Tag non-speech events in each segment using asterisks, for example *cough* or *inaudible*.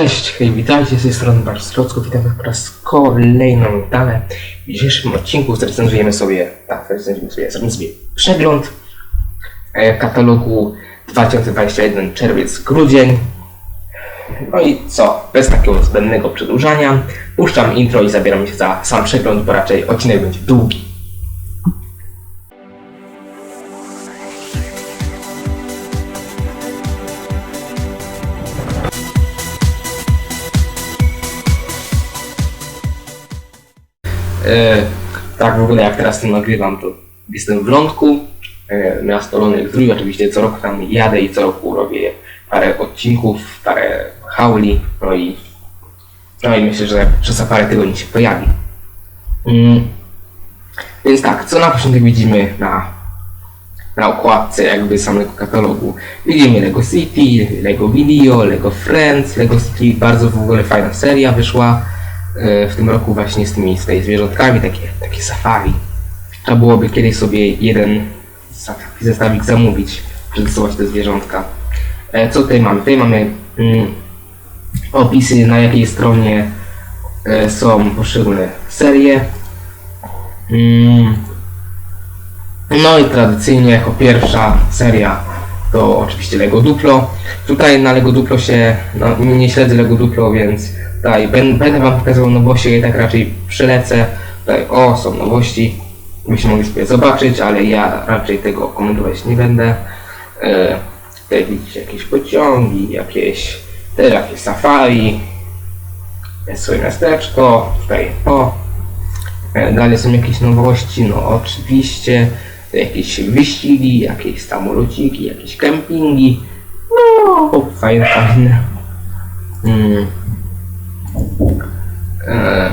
Cześć, hej, witajcie z tej strony Bartosz Klocków, witam po raz kolejną dane. W dzisiejszym odcinku zrecenzujemy sobie, tak, zrecenzujemy sobie, zrobimy sobie przegląd e, katalogu 2021 czerwiec-grudzień. No i co, bez takiego zbędnego przedłużania, puszczam intro i zabieram się za sam przegląd, bo raczej odcinek będzie długi. Tak w ogóle jak teraz tym nagrywam, to jestem w Lądku, e, miasto Lądek Zdrój, oczywiście co roku tam jadę i co roku robię parę odcinków, parę hauli, no i, no i myślę, że, za parę tygodni się pojawi. Mm. Więc tak, co na początek widzimy na, na okładce jakby samego katalogu? Widzimy Lego City, Lego Video, Lego Friends, Lego City, bardzo w ogóle fajna seria wyszła e, w tym roku właśnie z tymi z zwierzątkami, takie, takie safari. Trzeba byłoby kiedyś sobie jeden zestawik zamówić, przetestować te zwierzątka. E, Co tutaj mamy? Tutaj mamy mm, opisy na jakiej stronie e, są poszczególne serie. Mm. No i tradycyjnie jako pierwsza seria to oczywiście Lego Duplo. Tutaj na Lego Duplo się, no nie śledzę Lego Duplo, więc tutaj będę wam pokazywał nowości, tak raczej przylecę. Tutaj o, są nowości, byście mogli sobie zobaczyć, ale ja raczej tego komentować nie będę. E, tutaj widzicie jakieś pociągi, jakieś, też jakieś safari, jest swoje miasteczko, tutaj o, E, Dalej są jakieś nowości, no oczywiście, jakieś wyścigi, jakieś samolociki, jakieś kempingi. No, fajne, fajne. Mm. E,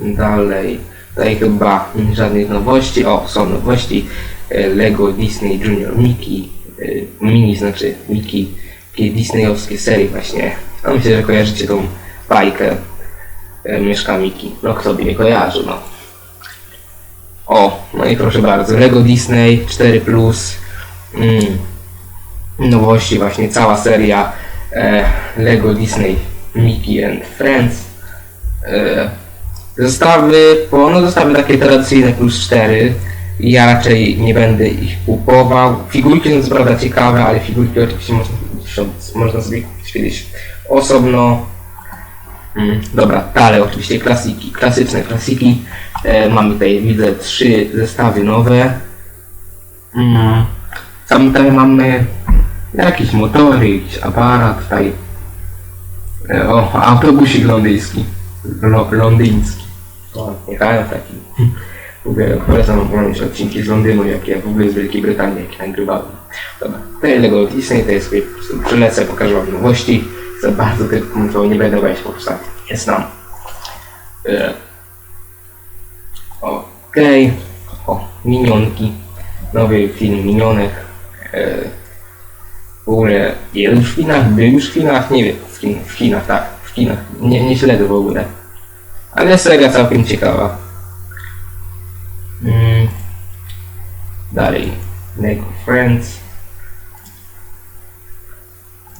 dalej, tutaj chyba żadnych nowości. O, są nowości. E, Lego Disney Junior Mickey. E, mini znaczy Mickey. Takie disneyowskie serie właśnie. No myślę, że kojarzycie tą bajkę e, mieszka Miki. No kto by nie kojarzy, no. O, no i proszę bardzo, Lego Disney 4 Plus. Mm. Nowości właśnie, cała seria e, Lego Disney Mickey and Friends. E, zestawy, no zestawy takie tradycyjne plus 4. Ja raczej nie będę ich kupował. Figurki są co prawda ciekawe, ale figurki oczywiście można, można sobie kupić kiedyś osobno. Mm, dobra, dalej oczywiście klasiki, klasyczne klasiki. E, mamy tutaj, widzę, trzy zestawy nowe. Mm, tam tutaj mamy jakieś motory, jakiś aparat, tutaj e, o, autobusik londyński, Lo, londyński. Jechałem taki. W ogóle polecam oglądać odcinki z Londynu, jak ja w ogóle z Wielkiej Brytanii, jak nagrywałem. Dobra, tutaj Lego Disney, to jest sobie przylecę, pokażę wam nowości. Za bardzo komentował nie będę, się po prostu nie znam. E, Okej. O, minionki. Nowy film Minionek. E, w ogóle jest w Chinach, był już w Chinach, nie wiem, w Chinach, tak, w Chinach. Nie, nie śledzę w ogóle. Ale seria całkiem ciekawa. Mm. Dalej. Lego Friends.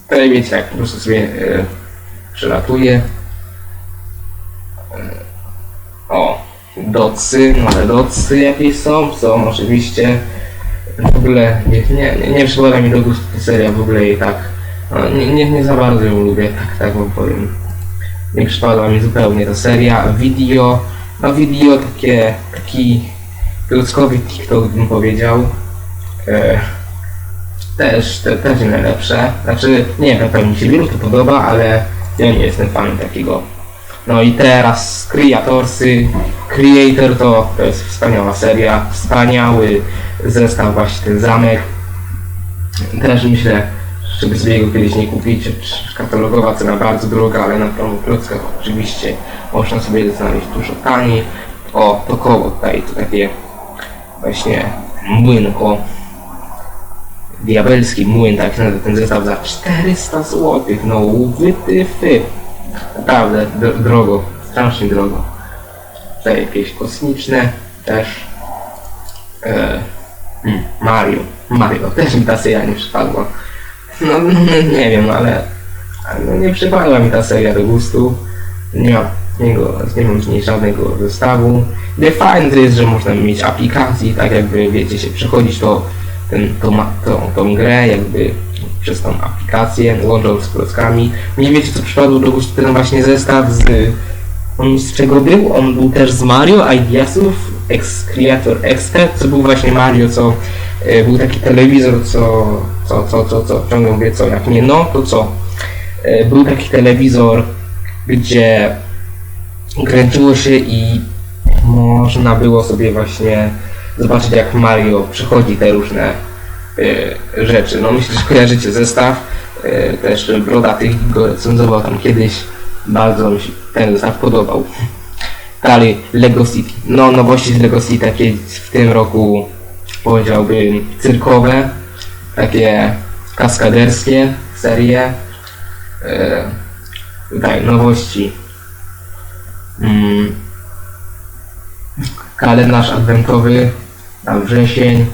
Tutaj wiecie, jak po prostu sobie e, przelatuję. E, o, docy, nowe docy jakieś są, są oczywiście. W ogóle nie, nie, nie, przypada mi do gustu seria, w ogóle jej tak. No, nie, nie, nie za bardzo ją lubię, tak, tak wam powiem. Nie przypada mi zupełnie ta seria. Video, no video takie, taki klockowy TikTok bym powiedział. E, też, te, też nie najlepsze. Znaczy, nie wiem, pewnie mi się wielu to podoba, ale ja nie jestem fanem takiego. No i teraz Creatorsy. Creator to, to jest wspaniała seria, wspaniały zestaw właśnie ten zamek. Też myślę, żeby sobie go kiedyś nie kupić. Katalogowa cena bardzo droga, ale na promu klockach oczywiście można sobie znaleźć dużo taniej. O, to koło tutaj, to takie właśnie młyn, o diabelski młyn, tak się nazywa ten zestaw za 400 zł, no wytyfy. Naprawdę dro- drogo, strasznie drogo. Tutaj jakieś kosmiczne też. E, mm, Mario, Mario, też mi ta seria nie przypadła. No *laughs* nie wiem, ale, nie przypadła mi ta seria do gustu. Nie ma z niego, z niego z niej żadnego zestawu. Fajne to jest, że można mieć aplikacji, tak jakby wiecie się przechodzić to, ten, ma- tą, tą grę jakby przez tą aplikację, łącząc z klockami. Nie wiecie co przypadło do gustu ten właśnie zestaw z on z czego był? On był też z Mario, Ideasów, Ex Creator Expert, co był właśnie Mario, co był taki telewizor, co, co, co, co, co, ciągle mówię co, jak nie no, to co? E, był taki telewizor, gdzie kręciło się i można było sobie właśnie zobaczyć jak Mario przechodzi te różne e, rzeczy. No myślę, że kojarzycie zestaw, e, też Brodaty go recenzował tam kiedyś, bardzo mi się ten zestaw podobał. Dalej, Lego City. No, nowości z Lego City takie w tym roku powiedziałbym cyrkowe, takie kaskaderskie serie. E, tutaj nowości. Mm, kalendarz adwentowy na wrzesień.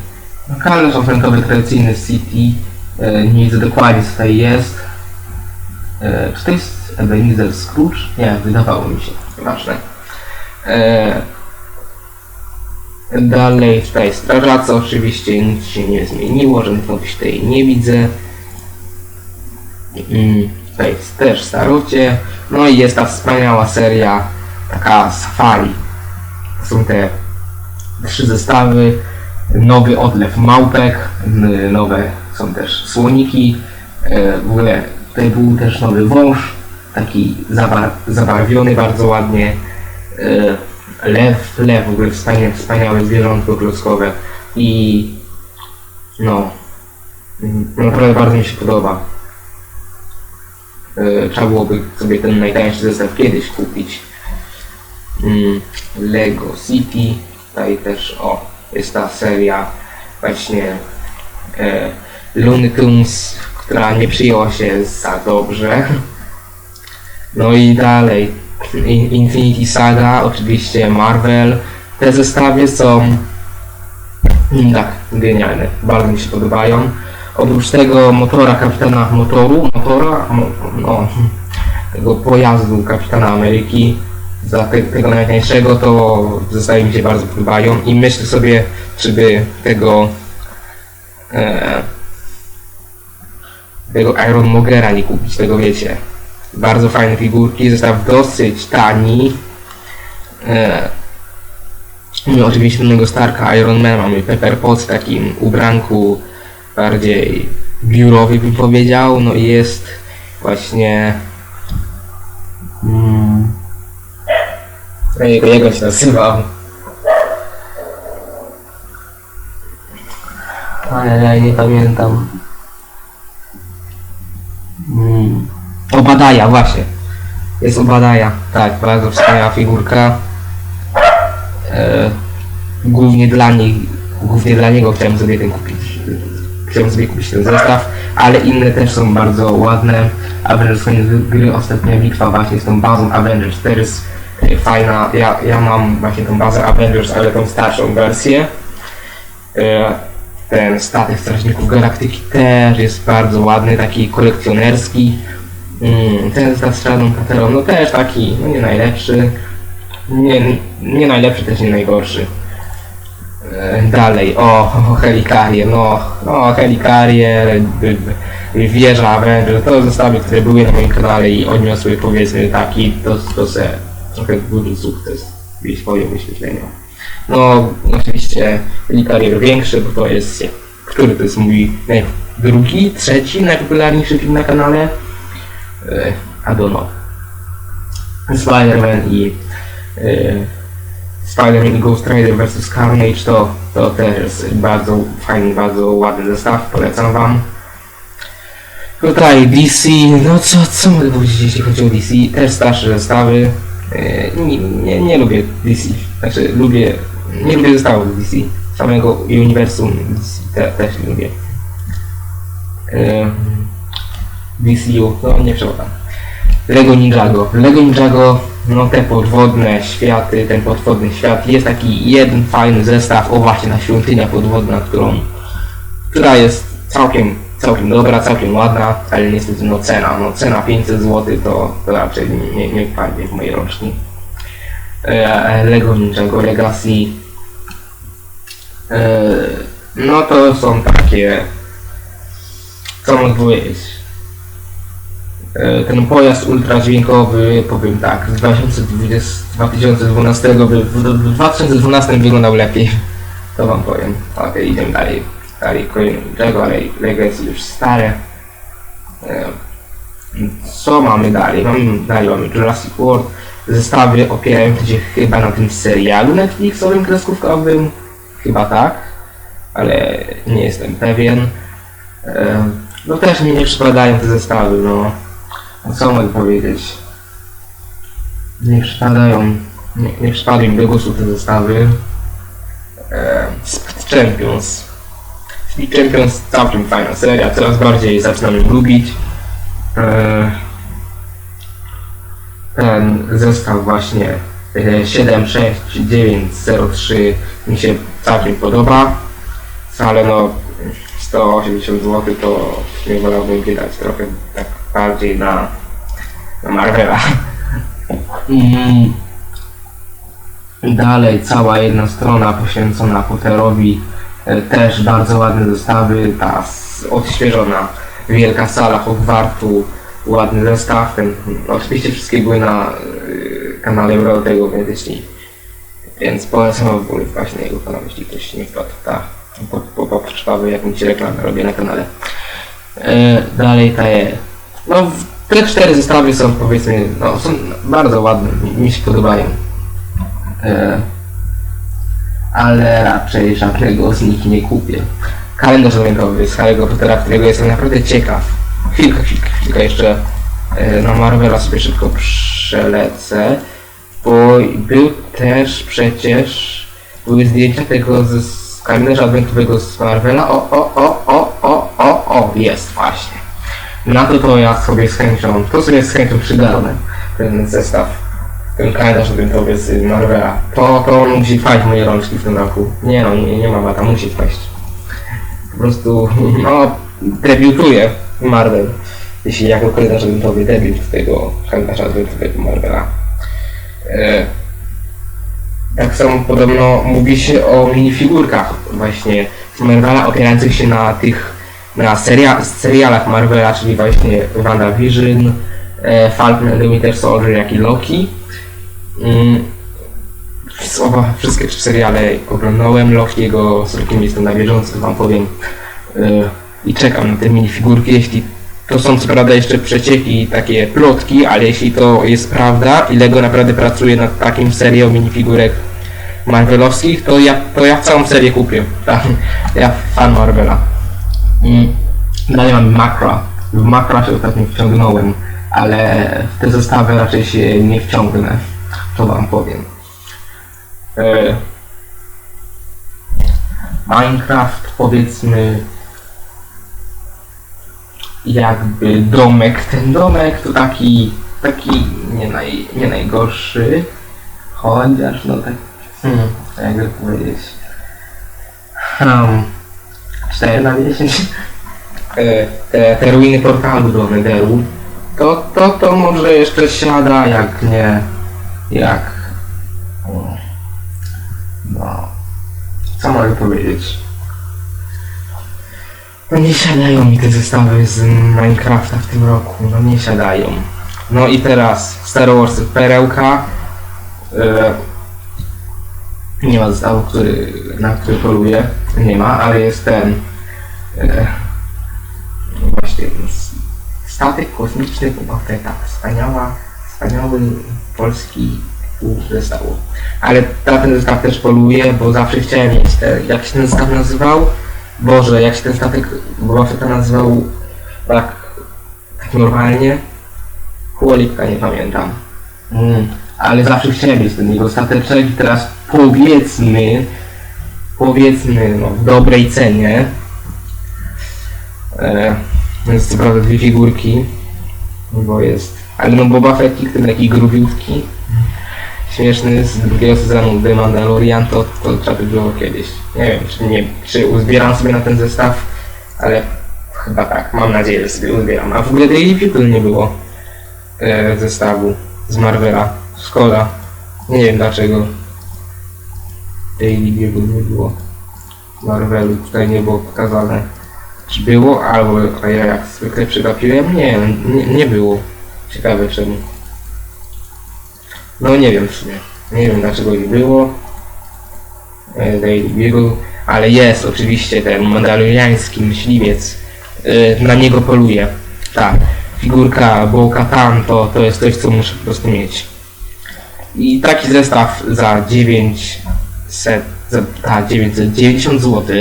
No, kalendarz adwentowy tradycyjny City. E, nie widzę dokładnie co tutaj jest. E, czy to jest Ebenezer Scrooge? Nie, wydawało mi się. Ważne. E, dalej tutaj strażacy oczywiście nic się nie zmieniło, nowości tutaj nie widzę. Mm, tutaj jest też starocie. No i jest ta wspaniała seria taka safari. To są te trzy zestawy. Nowy odlew małpek, nowe są też słoniki. E, w ogóle tutaj był też nowy wąż, taki zabar- zabarwiony bardzo ładnie. Lew, lew w ogóle wspania- wspaniałe zwierzątko klockowe i no mm, naprawdę bardzo mi się podoba. E, Trzeba byłoby sobie ten najtańszy zestaw kiedyś kupić. Mm, Lego City, tutaj też o, jest ta seria właśnie e, Looney Tunes, która nie przyjęła się za dobrze. No i dalej. In- Infinity Saga, oczywiście Marvel. Te zestawy są mm, tak, genialne. Bardzo mi się podobają. Oprócz tego motora kapitana motoru, motora, mo, no, tego pojazdu kapitana Ameryki, za te, tego najtańszego, to zestawy mi się bardzo podobają i myślę sobie, czy by tego e, tego Iron Mogera nie kupić, tego wiecie. Bardzo fajne figurki, zestaw dosyć tani. E, mamy oczywiście innego Starka, Iron Man, mamy Pepper Pot w takim ubranku bardziej biurowy bym powiedział, no i jest właśnie mm, jak jak on się nazywał? Ale nie pamiętam. Mm. Obadaja, właśnie. Jest Obadaja. Tak, bardzo wspaniała figurka. E, głównie dla niej, głównie dla niego chciałem sobie ten kupić. Chciałem sobie kupić ten zestaw, ale inne też są bardzo ładne. Avengers koniec gry, ostatnia bitwa właśnie z tą bazą Avengers 4 jest e, fajna. Ja, ja mam właśnie tą bazę Avengers, ale tą starszą wersję. E, ten statek Strażników Galaktyki też jest bardzo ładny, taki kolekcjonerski. Mm, ten zestaw z Czarną Panterą, no też taki, no nie najlepszy. Nie, nie najlepszy, też nie najgorszy. E, Dalej, o, o Helikarię, no, o Helikarię, y, y, wieża Avenger, to zestawy, które były na moim kanale i odniosły powiedzmy taki, to se trochę duży sukces w swoim wyświetleniu. No, oczywiście Helikarier większy, bo to jest, który to jest mój naj, drugi, trzeci najpopularniejszy film na kanale. E, I don't know. Spider-Man i e, Spider-Man i Ghost Rider vs Carnage to, to też jest bardzo fajny, bardzo ładny zestaw, polecam wam. Tutaj DC, no co, co mogę powiedzieć jeśli chodzi o DC, też starsze zestawy. E, Nie, nie, nie lubię DC, znaczy lubię, nie lubię zestawów DC, samego uniwersum DC te, też nie lubię. DCU, no nie przepadam. Lego Ninjago. Lego Ninjago, no te podwodne światy, ten podwodny świat, jest taki jeden fajny zestaw, o właśnie ta świątynia podwodna, którą, która jest całkiem, całkiem dobra, całkiem ładna, ale niestety no cena, no cena 500 zł to, to raczej nie, nie wpadnie w moje rączki. E, Lego Ninjago Legacy e, no to są takie co mogę powiedzieć ten pojazd ultradźwiękowy, powiem tak, z 2020, 2012 wy- w, w 2012 wyglądał lepiej. *laughs* To wam powiem. Okej, idziemy dalej. Dalej kolejny Lego, ale Lego jest już stare. E, Co mamy dalej? Mamy, dalej mamy Jurassic World. Zestawy opierające się chyba na tym serialu Netflixowym kreskówkowym. Chyba tak, ale nie jestem pewien. E, No też mi nie przypadają te zestawy, no. Co mogę powiedzieć? Nie przypadają, nie, nie do gustu te zestawy. E, Speed Champions. Speed Champions całkiem fajna seria, coraz bardziej zaczynam ją lubić. E, ten zestaw właśnie e, 76903 mi się całkiem podoba. Ale no 180 zł to nie wolałbym wydać trochę tak bardziej na, na Marvela. Dalej cała jedna strona poświęcona Potterowi. E, Też bardzo ładne zestawy, ta odświeżona wielka sala Hogwartu, ładny zestaw. Ten, oczywiście wszystkie były na y, kanale Eurotego, więc jeśli więc polecam w ogóle właśnie jego kanał, jeśli ktoś nie wpadł. Tak, po, po, po jakąś reklamę robię na kanale. E, dalej te... No, te cztery zestawy są powiedzmy, no są bardzo ładne, mi, się podobają. E, ale raczej żadnego z nich nie kupię. Kalendarz adwentowy z Harry'ego Pottera, którego jestem naprawdę ciekaw. Chwilkę, chwilkę, chwilkę jeszcze e, na Marvela sobie szybko przelecę, bo był też przecież, były zdjęcia tego z, kalendarza adwentowego z Marvela, o, o, o, o, o, o, o, jest. Na to to ja sobie z chęcią, to sobie z chęcią przygarnę, ten zestaw, ten kalendarz adwentowy z Marvela. To, to musi wpaść w moje rączki w tym roku. Nie no, nie, nie ma bata, musi wpaść. Po prostu, *laughs* no, debiutuje Marvel. Jeśli jako kalendarz adwentowy debiut tego kalendarza adwentowego Marvela. E, tak samo podobno mówi się o minifigurkach właśnie z Marvela opierających się na tych na seria, serialach Marvela, czyli właśnie WandaVision, e, Falcon and the Winter Soldier, jak i Loki. Mm, wszystkie trzy seriale oglądałem, Lokiego z Lokim jestem na bieżąco, wam powiem. E, I czekam na te minifigurki, jeśli to są co prawda jeszcze przecieki, takie plotki, ale jeśli to jest prawda i Lego naprawdę pracuje nad takim serią minifigurek Marvelowskich, to ja, to ja całą serię kupię. *laughs* Ja fan Marvela. Mm. Dalej mam Makra. W Makra się ostatnio wciągnąłem, ale w te zestawy raczej się nie wciągnę. To wam powiem. E, Minecraft powiedzmy jakby domek. Ten domek to taki, taki nie, naj, nie najgorszy, chociaż no tak, hmm, jakby powiedzieć, um, 4 na 10. E, Te, te ruiny portalu do Netheru, to, to, to może jeszcze siada, jak nie, jak, no, co mogę powiedzieć? No nie siadają mi te zestawy z Minecrafta w tym roku, no nie siadają. No i teraz Star Wars Perełka. E, nie ma zestawu, który, na który poluję. Nie ma, ale jest ten e, właśnie statek kosmiczny Fetta. Wspaniała, wspaniały polski zestawu. Ale na ten zestaw też poluję, bo zawsze chciałem mieć te, jak się ten zestaw nazywał? Boże, jak się ten statek Fetta nazywał tak, tak normalnie? Chłolipka nie pamiętam. Mm, ale zawsze chciałem mieć ten jego stateczek i teraz powiedzmy, powiedzmy no, w dobrej cenie. E, jest co prawda dwie figurki, bo jest, ale no Boba Fettik, ten taki grubiutki, śmieszny z drugiego sezonu The Mandalorian, to, to trzeba by było kiedyś. Nie wiem, czy, nie, czy uzbieram sobie na ten zestaw, ale Chyba tak, mam nadzieję, że sobie uzbieram. A w ogóle Daily People nie było e, zestawu z Marvela. Szkoda. Nie wiem dlaczego. Daily People nie było. Marvelu tutaj nie było pokazane. Czy było, albo a ja jak zwykle przegapiłem? Nie, nie, nie było. Ciekawe czemu. No nie wiem w sumie. Nie wiem dlaczego nie było. Daily Bugle, ale jest oczywiście ten mandaloriański myśliwiec. E, Na niego poluje. Tak. Figurka Bo-Katan to, to jest coś, co muszę po prostu mieć. I taki zestaw za 900, za, ta, 990 zł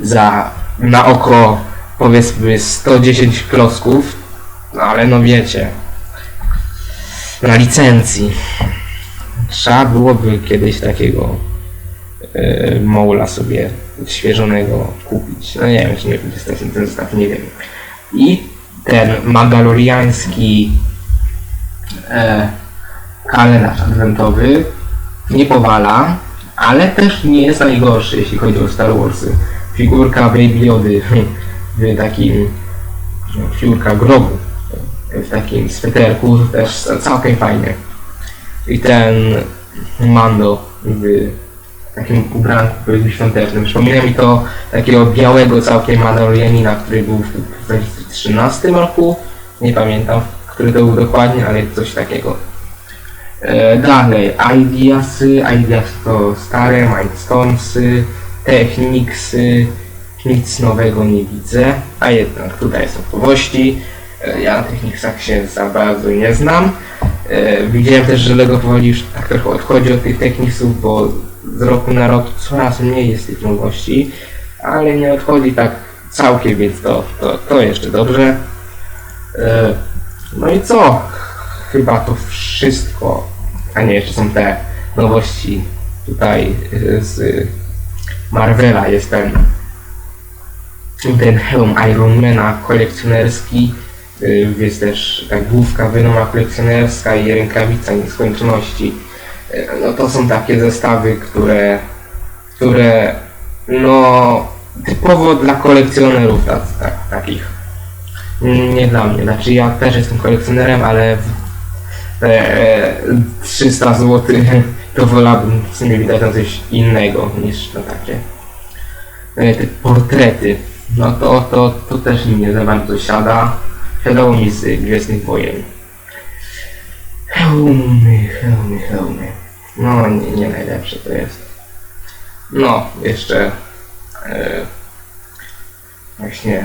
za na oko powiedzmy 110 klocków, no ale no wiecie, na licencji. Trzeba byłoby kiedyś takiego yy, sobie odświeżonego kupić. No nie wiem, czy nie kupić ten ten zestaw, nie wiem. I ten mandaloriański e, kalendarz adwentowy nie powala, ale też nie jest najgorszy, jeśli chodzi o Star Warsy. Figurka Baby Yody w takim, figurka grobu w takim sweterku też całkiem fajnie. I ten Mando w takim ubranku powiedzmy świątecznym. Przypomina mi to takiego białego całkiem Mandalorianina, który był w 2013 roku. Nie pamiętam, który to był dokładnie, ale coś takiego. E, dalej, Ideasy, Ideas to stare, Mindstormsy, Technicsy, nic nowego nie widzę, a jednak tutaj są nowości. E, Ja na Technicsach się za bardzo nie znam. E, Widziałem też, że Lego powoli już tak trochę odchodzi od tych Technicsów, bo z roku na rok coraz mniej jest tych nowości, ale nie odchodzi tak całkiem, więc to, to, to jeszcze dobrze. No i co? Chyba to wszystko. A nie, jeszcze są te nowości tutaj e, z Marvela. Jest ten, ten hełm Ironmana kolekcjonerski. Y, Jest też ta główka Venoma kolekcjonerska i rękawica nieskończoności. Y, No to są takie zestawy, które, które no typowo dla kolekcjonerów tak, tak, takich. Nie dla mnie. Znaczy ja też jestem kolekcjonerem, ale e, 300 zł to wolałbym w sumie widać na coś innego niż na takie e, te portrety. No to, to, to też nie za bardzo siada. Siadało mi z Gwiezdnych Wojen. Hełmy, hełmy, hełmy. No nie, nie najlepsze to jest. No, jeszcze e, właśnie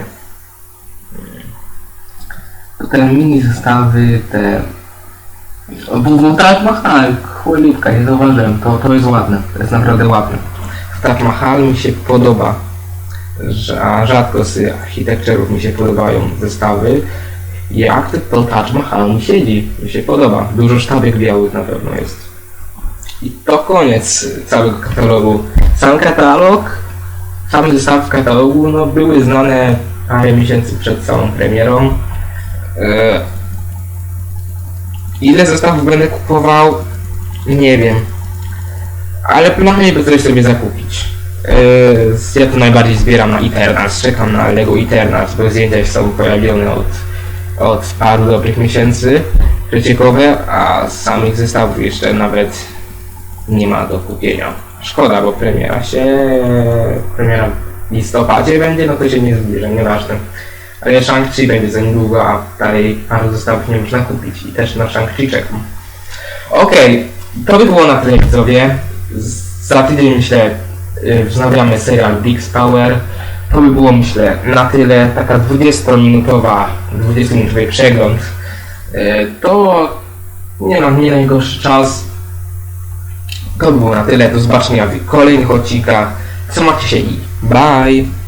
mm, te mini zestawy, te bo Taj Mahal, nie zauważyłem, to, to jest ładne, to jest naprawdę ładne. Taj Mahal mi się podoba, a rzadko z architekturów mi się podobają zestawy. Jak to Taj Mahal mi siedzi, mi się podoba. Dużo sztabek białych na pewno jest. I to koniec całego katalogu. Sam katalog, same zestawy w katalogu, no były znane parę miesięcy przed całą premierą. E, Ile zestawów będę kupował? Nie wiem. Ale planuję by coś sobie zakupić. Yy, ja to najbardziej zbieram na Eternals, czekam na Lego Eternals, bo zdjęcia już są pojawione od, od paru dobrych miesięcy, przeciekowe, a samych zestawów jeszcze nawet nie ma do kupienia. Szkoda, bo premiera się... premiera w listopadzie będzie, no to się nie zbliża, nieważne. Ale Shang-Chi będzie za niedługo, a dalej paru zestawów nie można kupić i też na Shang-Chi czekam. Okej, to by było na tyle widzowie. Za tydzień myślę y, wznawiamy serial Big Power. To by było myślę na tyle. Taka 20-minutowa, 20-minutowy przegląd. Y, To nie no, nie najgorszy czas. To by było na tyle. Do zobaczenia w kolejnych odcinkach. Co macie się i bye!